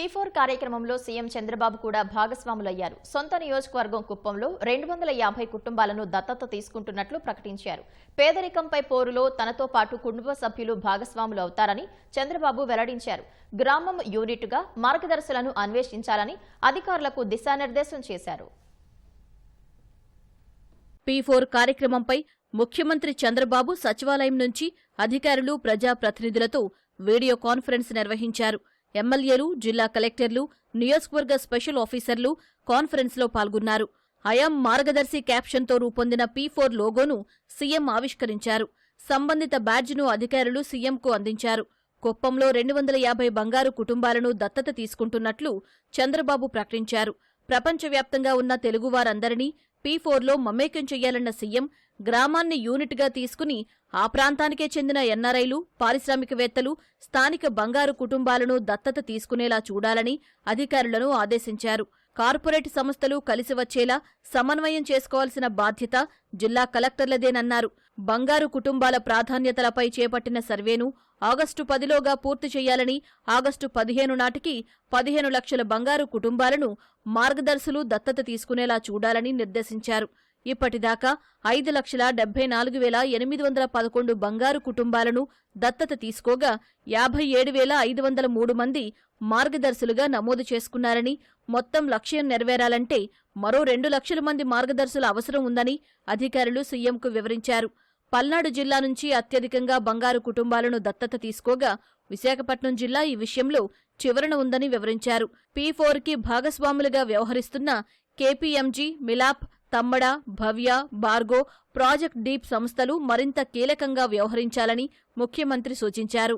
P four కార్యక్రమంలో CM Chandrababu కూడా భాగస్వాములయ్యారు. సొంత నియోజకవర్గం కుప్పంలో రెండు వందల యాభై కుటుంబాలను దత్తత తీసుకుంటున్నట్లు ప్రకటించారు. పేదరికంపై పోరులో తనతో పాటు కుటుంబ సభ్యులు భాగస్వాములు అవుతారని చంద్రబాబు వెల్లడించారు. గ్రామం యూనిట్గా మార్గదర్శులను అన్వేషించాలని అధికారులకు దిశానిర్దేశం చేశారు. పీ ఫోర్ కార్యక్రమంపై ముఖ్యమంత్రి చంద్రబాబు సచివాలయం నుంచి అధికారులు ప్రజాప్రతినిధులతో వీడియో కాన్ఫరెన్స్ నిర్వహించారు. ఎమ్మెల్యేలు జిల్లా కలెక్టర్లు నియోజకవర్గ స్పెషల్ ఆఫీసర్లు కాన్ఫరెన్స్లో పాల్గొన్నారు. అయాం మార్గదర్శి క్యాప్షన్తో రూపొందిన పీ ఫోర్ లోగోను సీఎం ఆవిష్కరించారు. సంబంధిత బ్యాడ్జ్ను అధికారులు సీఎంకు అందించారు. కుప్పంలో రెండు వందల యాభై బంగారు కుటుంబాలను దత్తత తీసుకుంటున్నట్లు చంద్రబాబు ప్రకటించారు. ప్రపంచవ్యాప్తంగా ఉన్న తెలుగువారందరినీ పీ ఫోర్లో మమేకం చెయ్యాలన్న సీఎం గ్రామాన్ని యూనిట్గా తీసుకుని ఆ ప్రాంతానికే చెందిన ఎన్ఆర్ఐలు పారిశ్రామికవేత్తలు స్థానిక బంగారు కుటుంబాలను దత్తత తీసుకునేలా చూడాలని అధికారులను ఆదేశించారు. కార్పొరేట్ సంస్థలు కలిసి వచ్చేలా సమన్వయం చేసుకోవాల్సిన బాధ్యత జిల్లా కలెక్టర్లదేనన్నారు. బంగారు కుటుంబాల ప్రాధాన్యతలపై చేపట్టిన సర్వేను ఆగస్టు పదిలోగా పూర్తి చేయాలని ఆగస్టు పదిహేను నాటికి పదిహేను లక్షల బంగారు కుటుంబాలను మార్గదర్శులు దత్తత తీసుకునేలా చూడాలని నిర్దేశించారు. ఇప్పటిదాకా ఐదు లక్షల డెబ్బై నాలుగు వేల ఎనిమిది వందల పదకొండు బంగారు కుటుంబాలను దత్తత తీసుకోగా యాభై ఏడు వేల ఐదు వందల మూడు మంది మార్గదర్శులుగా నమోదు చేసుకున్నారని మొత్తం లక్ష్యం నెరవేరాలంటే మరో రెండు లక్షల మంది మార్గదర్శుల అవసరం ఉందని అధికారులు సీఎంకు వివరించారు. పల్నాడు జిల్లా నుంచి అత్యధికంగా బంగారు కుటుంబాలను దత్తత తీసుకోగా విశాఖపట్నం జిల్లా ఈ విషయంలో చివరన ఉందని వివరించారు. పీ ఫోర్కి భాగస్వాములుగా వ్యవహరిస్తున్న KPMG Milap Thammada Bhavya Bargo project deep సంస్థలు మరింత కీలకంగా వ్యవహరించాలని ముఖ్యమంత్రి సూచించారు.